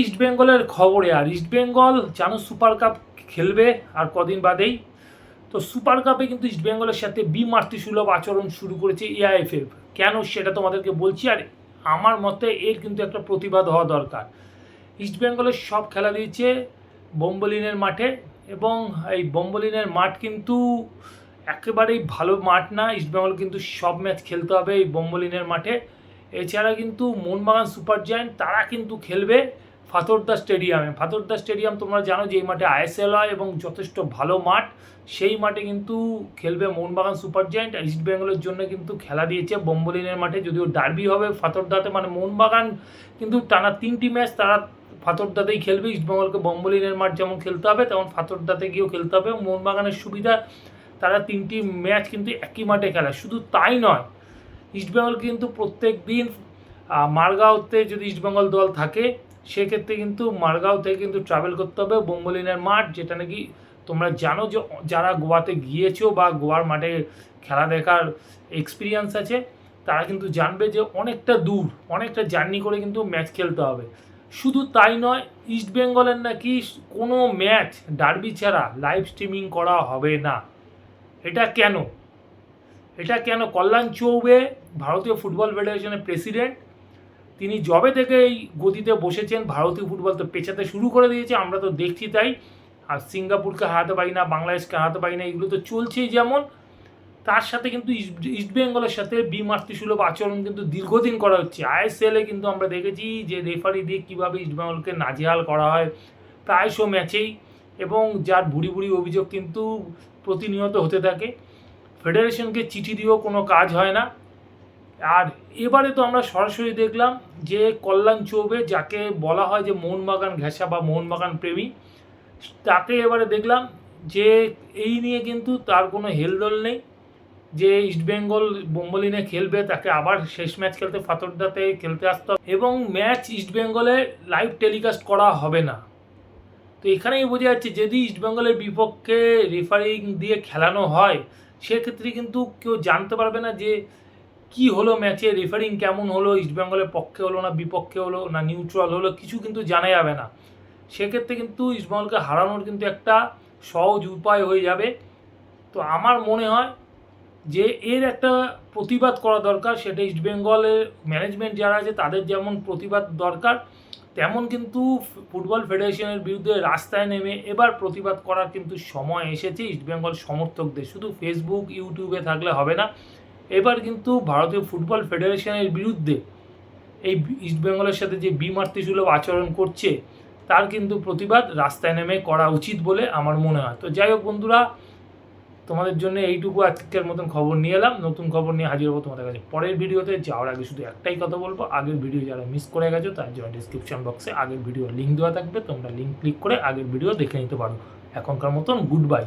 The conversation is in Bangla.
ইস্ট বেঙ্গলের খবরে আর ইস্ট বেঙ্গল জানো সুপার কাপ খেলবে আর কদিন বাদেই। তো সুপার কাপে কিন্তু ইস্ট বেঙ্গলের সাথে বিমার্তি সুলভ আচরণ শুরু করেছে এআইএফএফ কেন সেটা তোমাদেরকে বলছি? আর আমার মতে এর কিন্তু একটা প্রতিবাদ হওয়া দরকার। ইস্ট বেঙ্গলের সব খেলা দিয়েছে বোম্বলিনের মাঠে এবং এই বোম্বলিনের মাঠ কিন্তু একেবারেই ভালো মাঠ না। ইস্টবেঙ্গল কিন্তু সব ম্যাচ খেলতে হবে এই বোম্বলিনের মাঠে। এছাড়া কিন্তু মোহনবাগান সুপার জায়ান্ট তারা কিন্তু খেলবে। ফাতর্দা স্টেডিয়ামে। ফাতর্দা স্টেডিয়াম তোমরা জানো যে এই মাঠে আইএসএল হয় এবং যথেষ্ট ভালো মাঠ। সেই মাঠে কিন্তু খেলবে মোহনবাগান সুপার জায়ান্ট ইস্ট বেঙ্গলের জন্য কিন্তু খেলা দিয়েছে বোম্বলিনের মাঠে। যদিও ডার্বি হবে ফাতর্দাতে মানে মোহনবাগান কিন্তু টানা তিনটি ম্যাচ তারা ফাতর্দাতেই খেলবে। ইস্টবেঙ্গলকে বম্বলিনের মাঠ যেমন খেলতে হবে, তেমন ফাতর্দাতে গিয়েও খেলতে হবে। মোহনবাগানের সুবিধা, তারা তিনটি ম্যাচ কিন্তু একই মাঠে খেলা। শুধু তাই নয় ইস্টবেঙ্গল কিন্তু প্রত্যেক দিন মারগাঁওতে যদি ইস্টবেঙ্গল দল থাকে সেক্ষেত্রে কিন্তু মারগাঁও থেকে কিন্তু ট্রাভেল করতে হবে। বোম্বলিনের মাঠ, যেটা নাকি তোমরা জানো যে যারা গোয়াতে গিয়েছো বা গোয়ার মাঠে খেলা দেখার এক্সপিরিয়েন্স আছে, তারা কিন্তু জানবে যে অনেকটা দূর, অনেকটা জার্নি করে কিন্তু ম্যাচ খেলতে হবে। শুধু তাই নয় ইস্ট বেঙ্গলের নাকি কোনো ম্যাচ ডার্বি ছাড়া লাইভ স্ট্রিমিং করা হবে না। এটা কেন? এটা কেন? কল্যাণ চৌবে, ভারতীয় ফুটবল ফেডারেশনের প্রেসিডেন্ট তিনি জবে থেকে এই গতিতে বসেছেন, ভারতীয় ফুটবল তো পেছাতে শুরু করে দিয়েছে, আমরা তো দেখছি তাই। আর সিঙ্গাপুরকে হারাতে পারি না, বাংলাদেশকে হারাতে পারি না, এগুলো তো চলছেই যেমন। তার সাথে কিন্তু ইস্ট ইস্ট বেঙ্গলের সাথে বিমাতৃসুলভ আচরণ কিন্তু দীর্ঘদিন করা হচ্ছে। আইএসএলে কিন্তু আমরা দেখেছি যে রেফারি দিয়ে কীভাবে ইস্ট বেঙ্গলকে নাজেহাল করা হয় প্রায়শ ম্যাচেই। এবং যার বুড়ি বুড়ি অভিযোগ কিন্তু প্রতিনিয়ত হতে থাকে। ফেডারেশনকে চিঠি দিয়েও কোনো কাজ হয় না। আর এবারে তো আমরা সরাসরি দেখলাম যে কল্যাণ চৌবে, যাকে বলা হয় যে মোহনবাগান ঘেঁষা বা মোহনবাগান প্রেমী, তাকে এবারে দেখলাম যে এই নিয়ে কিন্তু তার কোনো হেলদোল নেই, যে ইস্টবেঙ্গল বোম্বলিনে খেলবে, তাকে আবার শেষ ম্যাচ খেলতে ফাতর্দাতে খেলতে আসতে হবে এবং ম্যাচ ইস্টবেঙ্গলে লাইভ টেলিকাস্ট করা হবে না। তো এখানেই বোঝা যাচ্ছে যদি ইস্টবেঙ্গলের বিপক্ষে রেফারিং দিয়ে খেলানো হয়, সেক্ষেত্রে কিন্তু কেউ জানতে পারবে না যে কি হলো ম্যাচে রেফারিং কেমন হলো? ইস্টবেঙ্গলের পক্ষে হলো না বিপক্ষে হলো না নিউট্রাল হলো? কিছু কিন্তু জানা যাবে না। সেক্ষেত্রে কিন্তু ইস্টবেঙ্গলকে হারানোর কিন্তু একটা সহজ উপায় হয়ে যাবে। তো আমার মনে হয় যে এর একটা প্রতিবাদ করা দরকার। সেটা ইস্টবেঙ্গলের ম্যানেজমেন্ট যারা আছে, তাদের যেমন প্রতিবাদ দরকার, তেমন কিন্তু ফুটবল ফেডারেশনের বিরুদ্ধে রাস্তায় নেমে এবার প্রতিবাদ করার কিন্তু সময় এসেছে। ইস্টবেঙ্গল সমর্থকদের। শুধু ফেসবুক ইউটিউবে থাকলে হবে না। এবার কিন্তু ভারতীয় ফুটবল ফেডারেশনের বিরুদ্ধে এই ইস্টবেঙ্গলের সাথে যে বিমাতৃসুলভ আচরণ করছে, তার কিন্তু প্রতিবাদ রাস্তায় নেমে করা উচিত বলে আমার মনে হয়। তো যাই হোক বন্ধুরা, তোমাদের জন্য এইটুকু আজকের মতন খবর নিয়ে এলাম। নতুন খবর নিয়ে হাজির হব তোমাদের কাছে পরের ভিডিওতে। যাওয়ার আগে শুধু একটাই কথা বলব, আগের ভিডিও যারা মিস করে গেছো, তার জন্য ডিসক্রিপশন বক্সে আগের ভিডিও লিঙ্ক দেওয়া থাকবে। তোমরা লিঙ্ক ক্লিক করে আগের ভিডিও দেখে নিতে পারো। এখনকার মতন গুড বাই